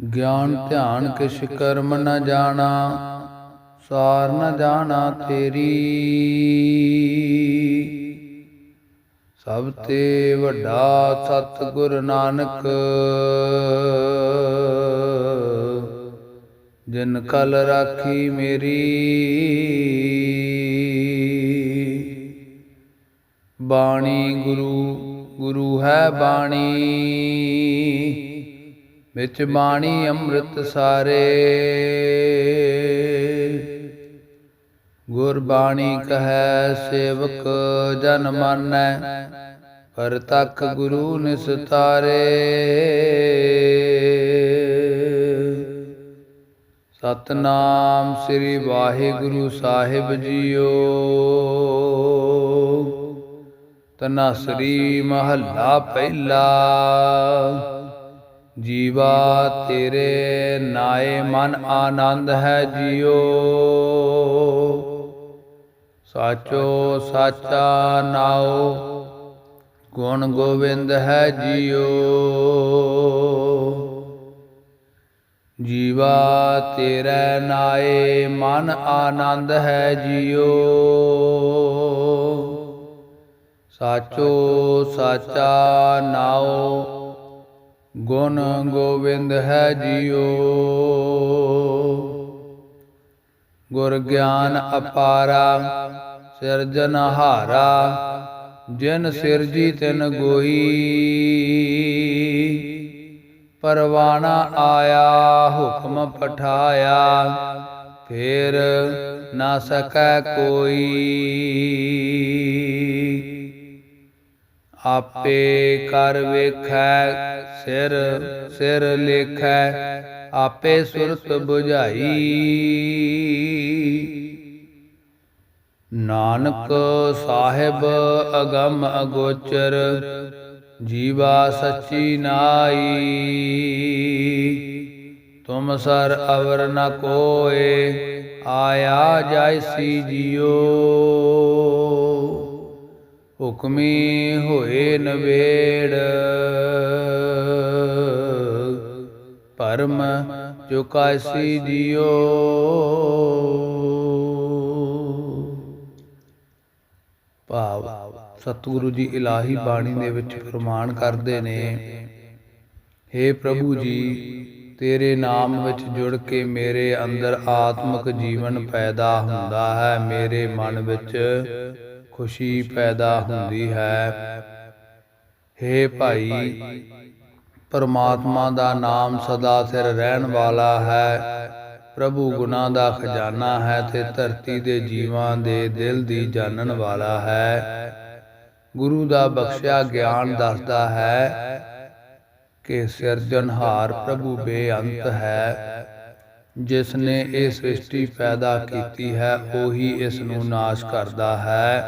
ਗਿਆਨ ਧਿਆਨ ਕਿਛ ਕਰਮ ਨ ਜਾਣਾ, ਸਾਰ ਨ ਜਾਣਾ ਤੇਰੀ। ਸਭ ਤੇ ਵੱਡਾ ਸਤ ਗੁਰ ਨਾਨਕ, ਜਿਨ ਕਲ ਰਾਖੀ ਮੇਰੀ। ਬਾਣੀ ਗੁਰੂ ਗੁਰੂ ਹੈ ਬਾਣੀ। ਵਿੱਚ ਬਾਣੀ ਅੰਮ੍ਰਿਤ ਸਾਰੇ। ਗੁਰ ਬਾਣੀ ਕਹੈ, ਸੇਵਕ ਜਨ ਮਾਨੈ, ਪਰ ਤੱਕ ਗੁਰੂ ਨਿਸਤਾਰੇ। ਸਤਨਾਮ ਸ੍ਰੀ ਵਾਹਿਗੁਰੂ ਸਾਹਿਬ ਜੀਓ। ਤਨਾਸਰੀ ਮਹੱਲਾ ਪਹਿਲਾ। ਜੀਵਾ ਤੇਰੇ ਨਾਏ ਮਨ ਆਨੰਦ ਹੈ ਜੀਓ। ਸਾਚੋ ਸਾਚਾ ਨਾਉ, ਗੁਣ ਗੋਬਿੰਦ ਹੈ ਜੀਓ। ਜੀਵਾ ਤੇਰੇ ਨਾਏ ਮਨ ਆਨੰਦ ਹੈ ਜੀਓ। ਸਾਚੋ ਸਾਚਾ ਨਾਉ ਗੁਣ ਗੋਬਿੰਦ ਹੈ ਜੀਓ। ਗੁਰ ਗਿਆਨ ਅਪਾਰਾ ਸਿਰਜਨਹਾਰਾ ਜਿਨ ਸਿਰਜੀ ਤਿਨ ਗੋਈ। ਪਰਵਾਣਾ ਆਇਆ, ਹੁਕਮ ਪਠਾਇਆ, ਫੇਰ ਨਾ ਸਕੈ ਕੋਈ। ਆਪੇ ਕਰ ਵੇਖੈ, ਸਿਰ ਸਿਰ ਲੇਖੈ, ਆਪੇ ਸੁਰਤ 부ਝਾਈ ਨਾਨਕ ਸਾਹਿਬ ਅਗਮ ਅਗੋਚਰ, ਜੀਵਾ ਸੱਚੀ ਨਾਈ। ਤੁਮ ਸਰ ਅਵਰ ਨ ਕੋਏ, ਆਇਆ ਜੈਸੀ ਜਿਉ। ਹੁਕਮੀ ਹੋਏ ਨਵੇੜ। ਪਰਮ ਚੁਕਾਸੀ ਜਿਉ ਭਾਵ ਸਤਿਗੁਰੂ ਜੀ ਇਲਾਹੀ ਬਾਣੀ ਦੇ ਵਿੱਚ ਫਰਮਾਨ ਕਰਦੇ ਨੇ हे ਪ੍ਰਭੂ ਜੀ, ਤੇਰੇ ਨਾਮ ਵਿੱਚ ਜੁੜ ਕੇ ਮੇਰੇ ਅੰਦਰ ਆਤਮਿਕ ਜੀਵਨ ਪੈਦਾ ਹੁੰਦਾ ਹੈ, ਮੇਰੇ ਮਨ ਵਿੱਚ ਖੁਸ਼ੀ ਪੈਦਾ ਹੁੰਦੀ ਹੈ। हे ਭਾਈ ਪਰਮਾਤਮਾ ਦਾ ਨਾਮ ਸਦਾ ਸਿਰ ਰਹਿਣ ਵਾਲਾ ਹੈ। ਪ੍ਰਭੂ ਗੁਨਾ ਦਾ ਖਜ਼ਾਨਾ ਹੈ ਤੇ ਧਰਤੀ ਦੇ ਜੀਵਾਂ ਦੇ ਦਿਲ ਦੀ ਜਾਣਨ ਵਾਲਾ ਹੈ। ਗੁਰੂ ਦਾ ਬਖਸ਼ਿਆ ਗਿਆਨ ਦੱਸਦਾ ਹੈ ਕਿ ਸਿਰਜਣਹਾਰ ਪ੍ਰਭੂ ਬੇਅੰਤ ਹੈ। ਜਿਸ ਨੇ ਇਹ ਸ੍ਰਿਸ਼ਟੀ ਪੈਦਾ ਕੀਤੀ ਹੈ, ਉਹੀ ਇਸ ਨੂੰ ਨਾਸ਼ ਕਰਦਾ ਹੈ।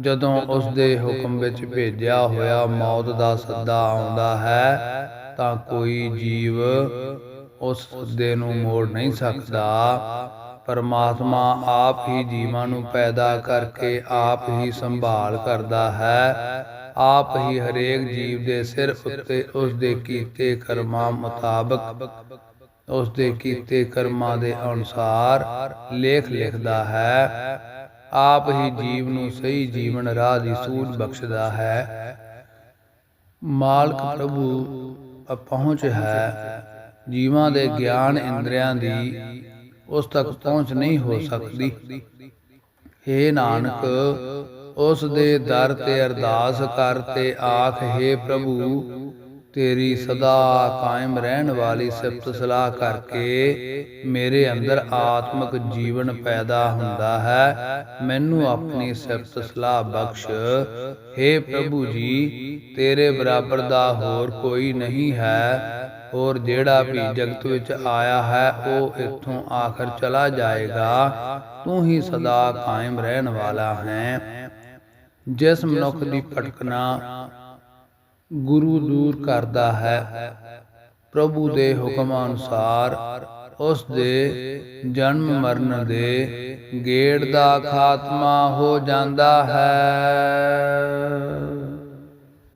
ਜਦੋਂ ਉਸ ਦੇ ਹੁਕਮ ਵਿੱਚ ਭੇਜਿਆ ਹੋਇਆ ਮੌਤ ਦਾ ਸੱਦਾ ਆਉਂਦਾ ਹੈ, ਤਾਂ ਕੋਈ ਜੀਵ ਉਸ ਸੱਦੇ ਨੂੰ ਮੋੜ ਨਹੀਂ ਸਕਦਾ। ਪਰਮਾਤਮਾ ਆਪ ਹੀ ਜੀਵਾਂ ਨੂੰ ਪੈਦਾ ਕਰਕੇ ਆਪ ਹੀ ਸੰਭਾਲ ਕਰਦਾ ਹੈ। ਆਪ ਹੀ ਹਰੇਕ ਜੀਵ ਦੇ ਸਿਰ ਉੱਤੇ ਉਸ ਦੇ ਕੀਤੇ ਕਰਮਾਂ ਮੁਤਾਬਕ ਉਸ ਦੇ ਕੀਤੇ ਕਰਮਾਂ ਦੇ ਅਨੁਸਾਰ ਲੇਖ ਲਿਖਦਾ ਹੈ। ਆਪ ਹੀ ਜੀਵ ਨੂੰ ਸਹੀ ਜੀਵਨ ਰਾਹ ਦੀ ਸੂਝ ਬਖਸ਼ਦਾ ਹੈ। ਮਾਲਕ ਪ੍ਰਭੂ ਪਹੁੰਚ ਹੈ। ਜੀਵਾਂ ਦੇ ਗਿਆਨ ਇੰਦਰੀਆਂ ਦੀ ਉਸ ਤੱਕ ਪਹੁੰਚ ਨਹੀਂ ਹੋ ਸਕਦੀ। हे ਨਾਨਕ ਉਸ ਦੇ ਦਰ ਤੇ ਅਰਦਾਸ ਕਰ ਤੇ ਆਖ हे ਪ੍ਰਭੂ ਤੇਰੀ ਸਦਾ ਕਾਇਮ ਰਹਿਣ ਵਾਲੀ ਸਿਫਤ ਸਲਾਹ ਕਰਕੇ ਮੇਰੇ ਅੰਦਰ ਆਤਮਿਕ ਜੀਵਨ ਪੈਦਾ ਹੁੰਦਾ ਹੈ। ਮੈਨੂੰ ਆਪਣੀ ਸਿਫਤ ਸਲਾਹ ਬਖਸ਼। हे ਪ੍ਰਭੂ ਜੀ, ਤੇਰੇ ਬਰਾਬਰ ਦਾ ਹੋਰ ਕੋਈ ਨਹੀਂ ਹੈ। ਔਰ ਜਿਹੜਾ ਵੀ ਜਗਤ ਵਿੱਚ ਆਇਆ ਹੈ, ਉਹ ਇੱਥੋਂ ਆਖਰ ਚਲਾ ਜਾਏਗਾ। ਤੂੰ ਹੀ ਸਦਾ ਕਾਇਮ ਰਹਿਣ ਵਾਲਾ ਹੈ। ਜਿਸ ਮਨੁੱਖ ਦੀ ਭਟਕਣਾ ਗੁਰੂ ਦੂਰ ਕਰਦਾ ਹੈ। ਪ੍ਰਭੂ ਦੇ ਹੁਕਮ ਅਨੁਸਾਰ ਉਸ ਦੇ ਜਨਮ ਮਰਨ ਦੇ ਗੇੜ ਦਾ ਖਾਤਮਾ ਹੋ ਜਾਂਦਾ ਹੈ।